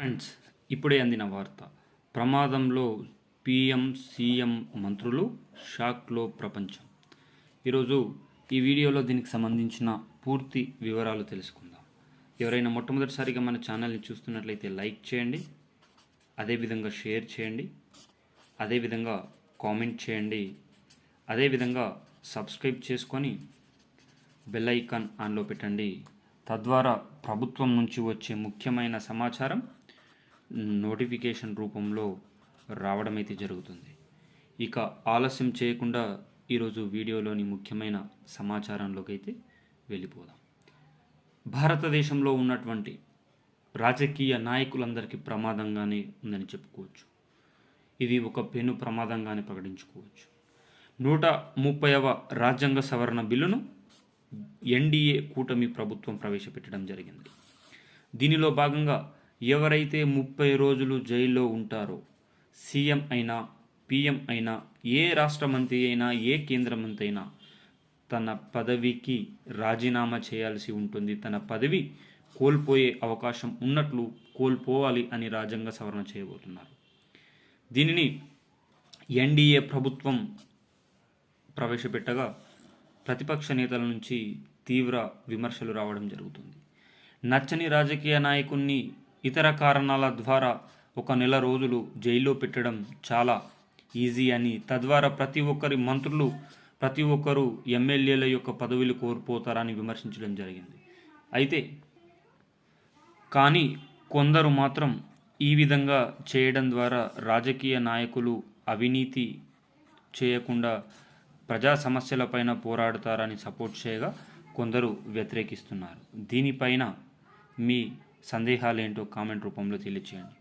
Friends ఇప్పుడే అందిన వార్త. ప్రమాదంలో పీఎం సీఎం మంత్రులు షాక్లో ప్రపంచం. ఈరోజు ఈ వీడియోలో దీనికి సంబంధించిన పూర్తి వివరాలు తెలుసుకుందాం. ఎవరైనా మొట్టమొదటిసారిగా మన ఛానల్ని చూస్తున్నట్లయితే లైక్ చేయండి అదేవిధంగా షేర్ చేయండి అదేవిధంగా కామెంట్ చేయండి అదేవిధంగా సబ్స్క్రైబ్ చేసుకొని బెల్ ఐకాన్ ఆన్లో పెట్టండి. తద్వారా ప్రభుత్వం నుంచి వచ్చే ముఖ్యమైన సమాచారం నోటిఫికేషన్ రూపంలో రావడం అయితే జరుగుతుంది. ఇక ఆలస్యం చేయకుండా ఈరోజు వీడియోలోని ముఖ్యమైన సమాచారంలోకి అయితే వెళ్ళిపోదాం. భారతదేశంలో ఉన్నటువంటి రాజకీయ నాయకులందరికీ ప్రమాదంగానే ఉందని చెప్పుకోవచ్చు. ఇది ఒక పెను ప్రమాదంగానే ప్రకటించుకోవచ్చు. నూట ముప్పైవ రాజ్యాంగ సవరణ బిల్లును ఎన్డీఏ కూటమి ప్రభుత్వం ప్రవేశపెట్టడం జరిగింది. దీనిలో భాగంగా ఎవరైతే ముప్పై రోజులు జైల్లో ఉంటారో సీఎం అయినా పీఎం అయినా ఏ రాష్ట్ర మంత్రి అయినా ఏ కేంద్ర మంత్రి అయినా తన పదవికి రాజీనామా చేయాల్సి ఉంటుంది. తన పదవి కోల్పోయే అవకాశం ఉన్నట్లు కోల్పోవాలి అని రాజ్యాంగ సవరణ చేయబోతున్నారు. దీనిని ఎన్డీఏ ప్రభుత్వం ప్రవేశపెట్టగా ప్రతిపక్ష నేతల నుంచి తీవ్ర విమర్శలు రావడం జరుగుతుంది. నచ్చని రాజకీయ నాయకుణ్ణి ఇతర కారణాల ద్వారా ఒక నెల రోజులు జైల్లో పెట్టడం చాలా ఈజీ అని తద్వారా ప్రతి ఒక్కరి మంత్రులు ప్రతి ఒక్కరు ఎమ్మెల్యేల యొక్క పదవులు కోల్పోతారని విమర్శించడం జరిగింది. అయితే కానీ కొందరు మాత్రం ఈ విధంగా చేయడం ద్వారా రాజకీయ నాయకులు అవినీతి చేయకుండా ప్రజా సమస్యలపైన పోరాడతారని సపోర్ట్ చేయగా కొందరు వ్యతిరేకిస్తున్నారు. దీనిపైన మీ సందేహాలు ఏంటో కామెంట్ రూపంలో తెలియచేయండి.